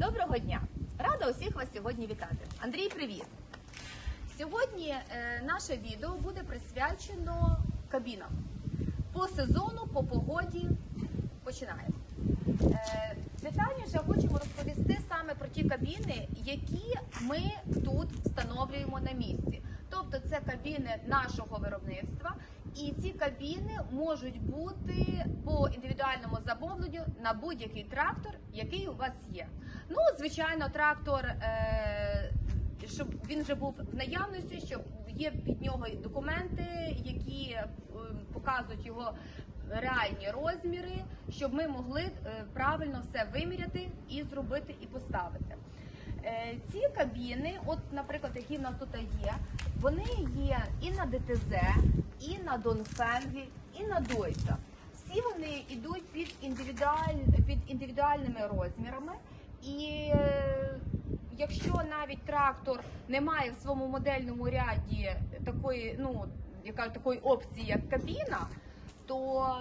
Доброго дня! Рада усіх вас сьогодні вітати. Андрій, привіт! Сьогодні е, наше відео буде присвячено кабінам. По сезону, по погоді починаємо. Е, детальніше хочемо розповісти саме про ті кабіни, які ми тут встановлюємо на місці. Тобто це кабіни нашого виробництва, і ці кабіни можуть бути по індивідуальному замовленню на будь-який трактор, який у вас є. Ну, звичайно, трактор. Е- щоб він вже був в наявності, щоб є під нього документи, які е, показують його реальні розміри, щоб ми могли е, правильно все виміряти і зробити і поставити. Ці кабіни, от, наприклад, які в нас тут є, вони є і на ДТЗ, і на Донфенгі, і на Дойца. Всі вони йдуть під, індивідуаль... під індивідуальними розмірами. І е, якщо навіть трактор не має в своєму модельному ряді такої, ну яка такої опції, як кабіна, то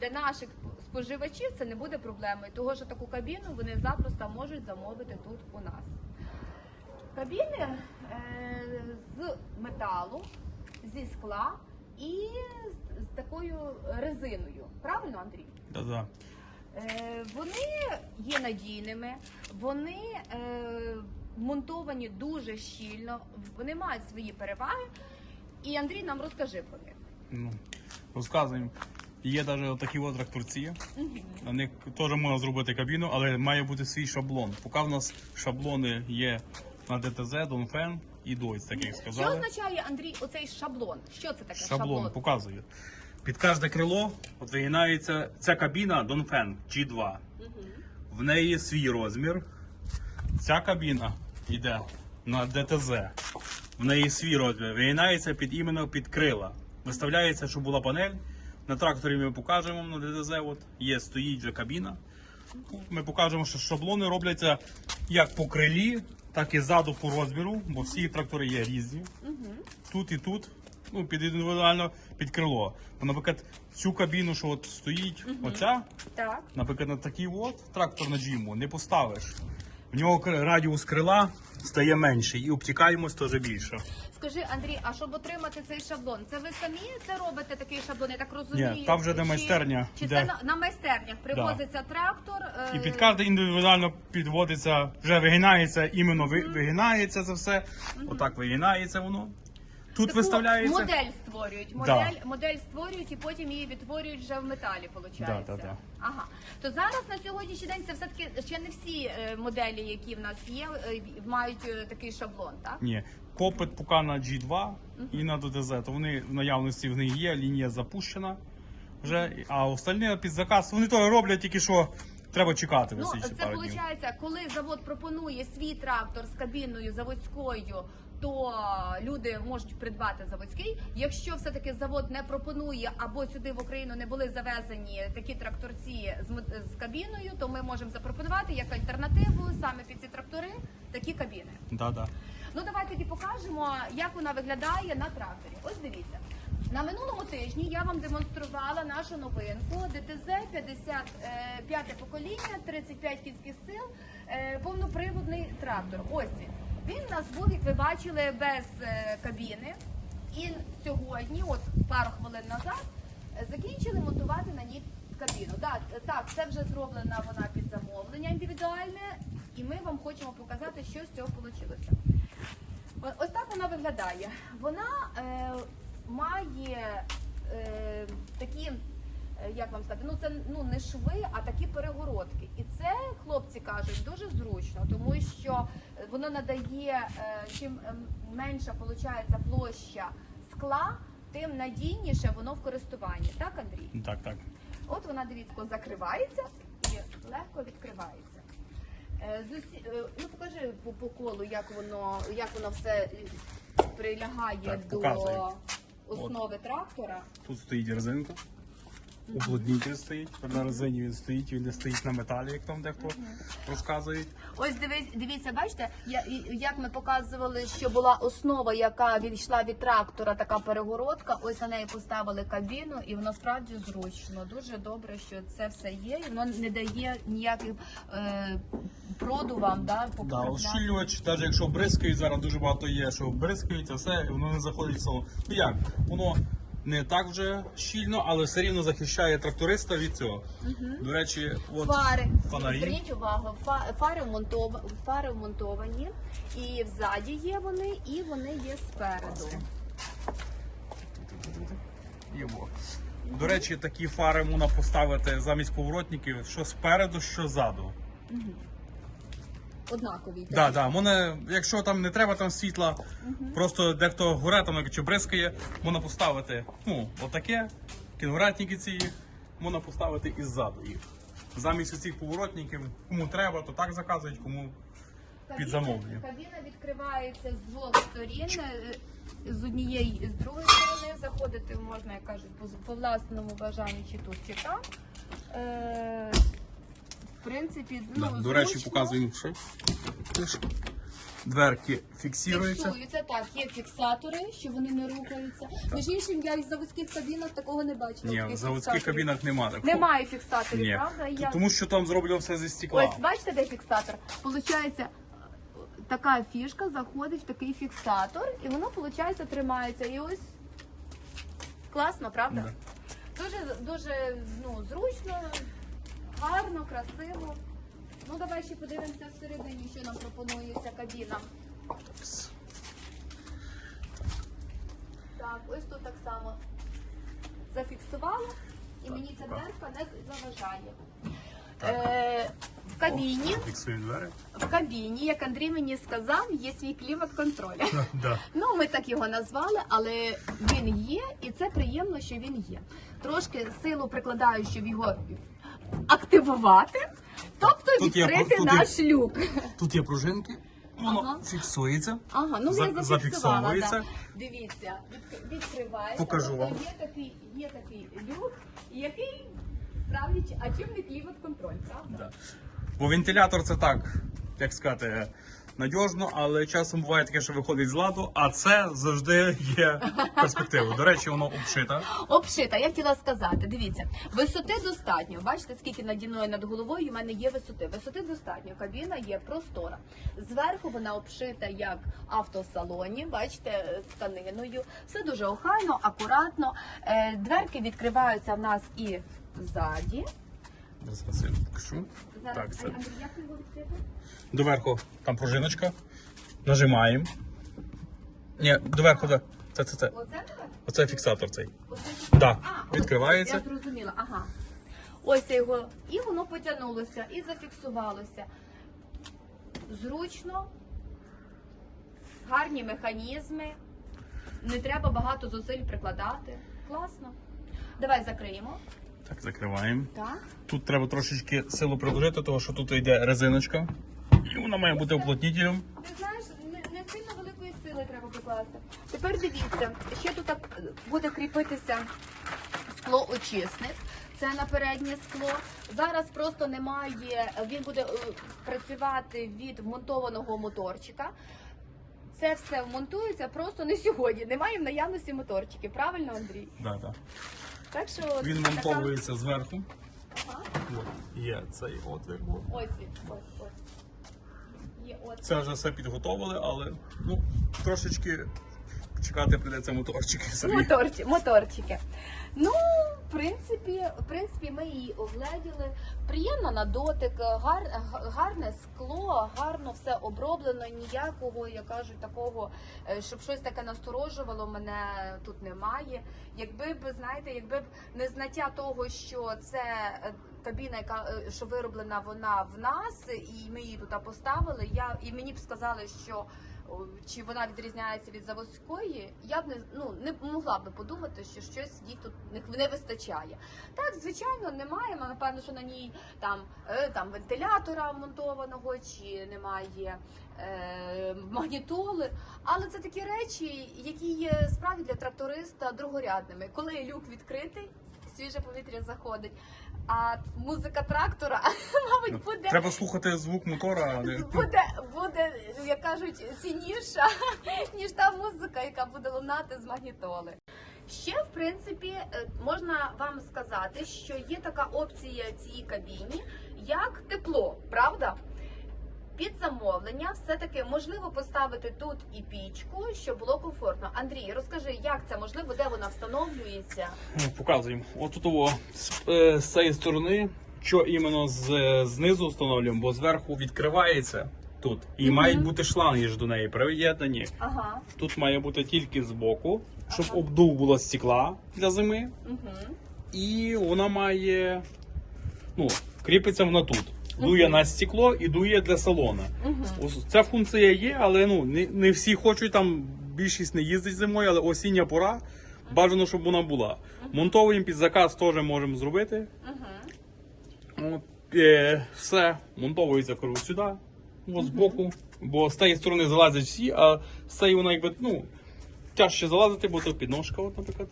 для наших споживачів це не буде проблемою, того що таку кабіну вони запросто можуть замовити тут у нас. Кабіни е, з металу, зі скла і з, такою резиною. Правильно, Андрій? Да-да. Е, вони є надійними, вони е, монтовані дуже щільно, вони мають свої переваги. І Андрій нам розкажи про них. Ну, розказуємо. Є навіть такі от тракторці. На них теж можна зробити кабіну, але має бути свій шаблон. Поки в нас шаблони є на ДТЗ, Донфен і Дойц, так як Що означає Андрій оцей шаблон? Що це таке Шаблон, шаблон? показую. Під кожне крило от ця кабіна Донфен G2. В неї свій розмір. Ця кабіна йде на ДТЗ. В неї свій розмір. Вигинається під іменно під крила. Виставляється, щоб була панель. На тракторі ми покажемо на ДТЗ. От є, стоїть вже кабіна. Ми покажемо, що шаблони робляться як по крилі, так і ззаду по розміру, бо всі трактори є різні. Тут і тут. Ну, під індивідуально під крило. Бо, наприклад, цю кабіну, що от стоїть, оця, Так. Наприклад, на такий от трактор на джиму не поставиш. В нього радіус крила стає менший і обтікаємось теж більше. Скажи, Андрій, а щоб отримати цей шаблон, це ви самі це робите такий шаблон? Я так розумію. Ні, там вже де майстерня, Чи де- це на, на майстернях привозиться трактор? е, І під карти індивідуально підводиться, вже вигинається, іменно ви- вигинається це все. Отак вигинається воно. Тут таку виставляється. Модель створюють. Модель, модель створюють і потім її відтворюють вже в металі, виходить. Да, да, да. Ага. То зараз на сьогоднішній день це все-таки ще не всі е, моделі, які в нас є, е, мають е, такий шаблон, так? Ні, попит поки на G2 і на ДТЗ, то вони в наявності в них є, лінія запущена вже, а остальні під заказ, вони то роблять тільки що треба чекати Ну, це виходить, коли завод пропонує свій трактор з кабіною заводською, то люди можуть придбати заводський. Якщо все-таки завод не пропонує або сюди в Україну не були завезені такі тракторці з, кабіною, то ми можемо запропонувати як альтернативу саме під ці трактори такі кабіни. Да, да. Ну давайте тоді покажемо, як вона виглядає на тракторі. Ось дивіться. На минулому тижні я вам демонструвала нашу новинку ДТЗ 55 покоління, 35 кінських сил, е, повноприводний трактор. Ось він. Він у нас був, як ви бачили, без е, кабіни. І сьогодні, от пару хвилин назад, закінчили монтувати на ній кабіну. Так, так, це вже зроблена вона під замовлення індивідуальне, і ми вам хочемо показати, що з цього вийшло. Ось так вона виглядає. Вона е, має е, такі, як вам сказати, ну це ну не шви, а такі перегородки. І це хлопці кажуть дуже зручно, тому що воно надає е, чим менша виходить площа скла, тим надійніше воно в користуванні. Так, Андрій? Так, так. От вона, дивіться, закривається і легко відкривається. Е, з усі- е, Ну, покажи по, по колу, як воно, як воно все прилягає Так, до основи трактора. Тут стоїть резинка. Уплотнитель стоїть, на резині він стоїть, він не стоїть на металі, як там дехто розказує. Ось дивись, дивіться, бачите, я, і- як ми показували, що була основа, яка відійшла від трактора, така перегородка. Ось на неї поставили кабіну, і воно справді зручно. Дуже добре, що це все є, і воно не дає ніяких е, продувам, да, Да, поправляти. ощільнювач, навіть якщо бризкають, зараз дуже багато є, що бризкають, все, і воно не заходить в салон. Ну як? Воно не так вже щільно, але все рівно захищає тракториста від цього. До речі, от Фари. фонарі. Зверніть увагу, фа- фари, вмонтов... фари вмонтовані, і взаді є вони, і вони є спереду. Його. До речі, такі фари можна поставити замість поворотників, що спереду, що ззаду. Однакові. Да, да, можна, якщо там не треба там світла, просто дехто горе там чи бризкає, можна поставити ну, отаке, кіногратники ці, можна поставити і ззаду їх. Замість цих поворотників, кому треба, то так заказують, кому під замовлення. Кабіна відкривається з двох сторін. е, З однієї і з другої сторони заходити можна, як кажуть, по, по власному бажанню, чи тут, чи там. Е, принципі, ну, Да, До речі, зручно. показуємо, що дверки фіксуються. Фіксуються, так, є фіксатори, що вони не рухаються. Між іншим, я із заводських кабінок такого не бачила. Ні, таких в заводських фіксаторів. кабінах немає такого. Немає фіксаторів, Ні. правда? Я... Тому що там зроблено все зі стекла. Ось, бачите, де фіксатор? Получається, така фішка заходить в такий фіксатор, і воно, виходить, тримається. І ось класно, правда? Дуже, дуже ну, зручно, гарно, красиво. Ну, давай ще подивимося всередині, що нам пропонує ця кабіна. Так, ось тут так само зафіксувала, і мені ця дверка не заважає. Е, в кабіні, в кабіні, як Андрій мені сказав, є свій клімат-контроль. Да. Ну, ми так його назвали, але він є, і це приємно, що він є. Трошки силу прикладаю, щоб його активувати, тобто Тут є- відкрити тут є- наш люк. Тут є пружинки, воно Ага. фіксується. Ага, ну За- я зафіксувала. зафіксовується. Да. Дивіться, від- відкривається. Покажу тобто вам. Є такий, є такий люк, який справді, а чим не клімат-контроль, правда? Да. Бо вентилятор це так, як сказати, надіжно, але часом буває таке, що виходить з ладу, а це завжди є перспектива. До речі, воно обшита. Обшита, я хотіла сказати, дивіться, висоти достатньо. Бачите, скільки наді мною над головою у мене є висоти. Висоти достатньо. Кабіна є простора. Зверху вона обшита як автосалоні, бачите, тканиною. Все дуже охайно, акуратно. Е, Дверки відкриваються в нас і ззаді. Зараз я покажу. Так, це. Доверху там пружиночка. Нажимаємо. Ні, доверху, да. Це, це, це. Оце фіксатор цей. Оце? Да. А, Відкривається. Я зрозуміла, ага. Ось я його, і воно потягнулося, і зафіксувалося. Зручно, гарні механізми, не треба багато зусиль прикладати. Класно. Давай закриємо. Так, закриваємо. Так. Тут треба трошечки силу приложити, тому що тут йде резиночка. І вона має бути уплотнителем. Ти знаєш, не, не сильно великої сили треба прикласти. Тепер дивіться, ще тут буде кріпитися склоочисник. Це на переднє скло. Зараз просто немає. Він буде е, працювати від вмонтованого моторчика. Це все вмонтується просто не сьогодні. Немає в наявності моторчики. Правильно, Андрій? Да, да. Так що Він така- монтовується зверху. Ага. От, є цей отвір. от. Ось він, ось, ось. Є от. Це вже все підготовили, але ну, трошечки чекати прийдеться моторчики собі. Моторчики, моторчики. Ну, принципі, в принципі, ми її огледіли. Приємно на дотик, гар, гарне скло, гарно все оброблено. Ніякого, як кажуть, такого, е, щоб щось таке насторожувало, мене тут немає. Якби б, знаєте, якби б не знаття того, що це е, кабіна, яка е, що вироблена вона в нас, і ми її тут поставили. Я і мені б сказали, що чи вона відрізняється від заводської, я б не ну не могла б подумати, що щось їй тут не, вистачає. Так, звичайно, немає. Напевно, що на ній там, е, там вентилятора вмонтованого, чи немає е, магнітоли. Але це такі речі, які є справді для тракториста другорядними. Коли люк відкритий, свіже повітря заходить. А музика трактора, мабуть, буде. Треба слухати звук мотора. а не- Буде, буде, як кажуть, цінніша, ніж та музика, яка буде лунати з магнітоли. Ще, в принципі, е, можна вам сказати, що є така опція цій кабіні, як тепло, правда? Під замовлення все-таки можливо поставити тут і пічку, щоб було комфортно. Андрій, розкажи, як це можливо, де вона встановлюється? Ну, Показуємо. Отут о, з, е, з цієї сторони, що іменно з, знизу встановлюємо, бо зверху відкривається тут. І Мгм. мають бути шланги ж до неї приєднані. Ага. Тут має бути тільки збоку, щоб Ага. обдув було стекла для зими. Угу. І вона має. Ну, кріпиться вона тут. Дує на стекло і дує для салона. Ось Ця функція є, але ну не, не всі хочуть там. Більшість не їздить зимою, але осіння пора. Бажано, щоб вона була. Монтовуємо під заказ теж можемо зробити. От, е, все, монтовується кажу, сюди, ось збоку. Бо з тієї сторони залазять всі, а з цієї вона якби, ну, тяжче залазити, бо то підножка, от, наприклад.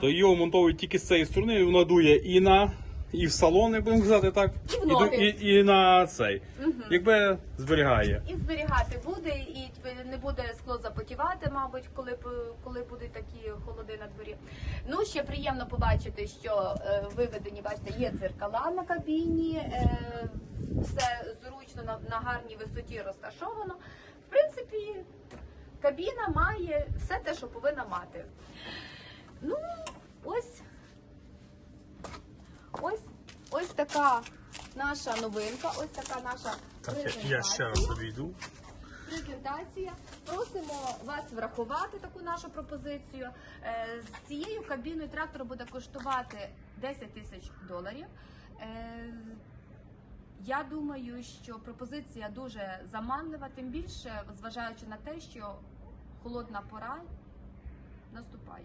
То його монтовують тільки з цієї сторони, і вона дує і на і в салон, будемо казати так, І в ноги. і, і на цей. Угу. Якби зберігає. І зберігати буде, і не буде скло запотівати, мабуть, коли б- коли будуть такі холоди на дворі. Ну ще приємно побачити, що е, виведені, бачите, є дзеркала на кабіні, е, все зручно на, на гарній висоті розташовано. В принципі, кабіна має все те, що повинна мати. Ну, ось. Ось, ось така наша новинка, ось така наша Так, презентація я ще раз обійду. презентація. Просимо вас врахувати таку нашу пропозицію. Е, З цією кабіною трактор буде коштувати 10 тисяч доларів. Е, Я думаю, що пропозиція дуже заманлива, тим більше зважаючи на те, що холодна пора наступає.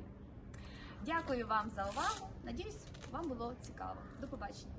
Дякую вам за увагу. Надіюсь, вам було цікаво. До побачення.